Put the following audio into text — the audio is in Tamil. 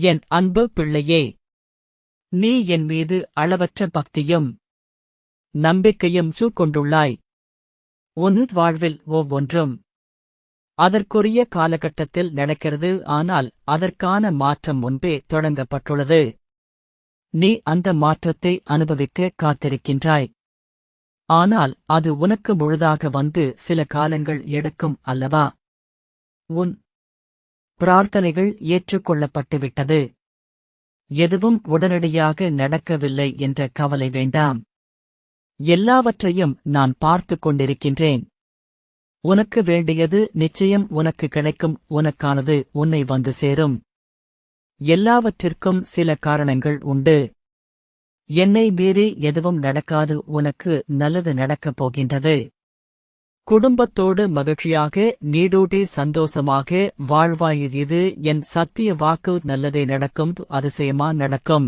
என் அன்பு பிள்ளையே நீ என் மீது அளவற்ற பக்தியும் நம்பிக்கையும் கொண்டுள்ளாய் உன் வாழ்வில் ஒவ்வொன்றும் அதற்குரிய காலகட்டத்தில் நடக்கிறது ஆனால் அதற்கான மாற்றம் முன்பே தொடங்கப்பட்டுள்ளது. நீ அந்த மாற்றத்தை அனுபவிக்க காத்திருக்கின்றாய். ஆனால் அது உனக்கு முழுதாக வந்து சில காலங்கள் எடுக்கும் அல்லவா? உன் பிரார்த்தனைகள் ஏற்றுக்கொள்ளப்பட்டுவிட்டது. எதுவும் உடனடியாக நடக்கவில்லை என்ற கவலை வேண்டாம். எல்லாவற்றையும் நான் பார்த்துக் கொண்டிருக்கின்றேன். உனக்கு வேண்டியது நிச்சயம் உனக்கு கிடைக்கும் உனக்கானது உன்னை வந்து சேரும். எல்லாவற்றிற்கும் சில காரணங்கள் உண்டு. என்னை மீறி எதுவும் நடக்காது உனக்கு நல்லது நடக்கப் போகின்றது. குடும்பத்தோடு மகிழ்ச்சியாக நீடூட்டி சந்தோஷமாக வாழ்வாய் இது என் சத்திய வாக்கு நல்லதே நடக்கும் அதிசயமா நடக்கும்.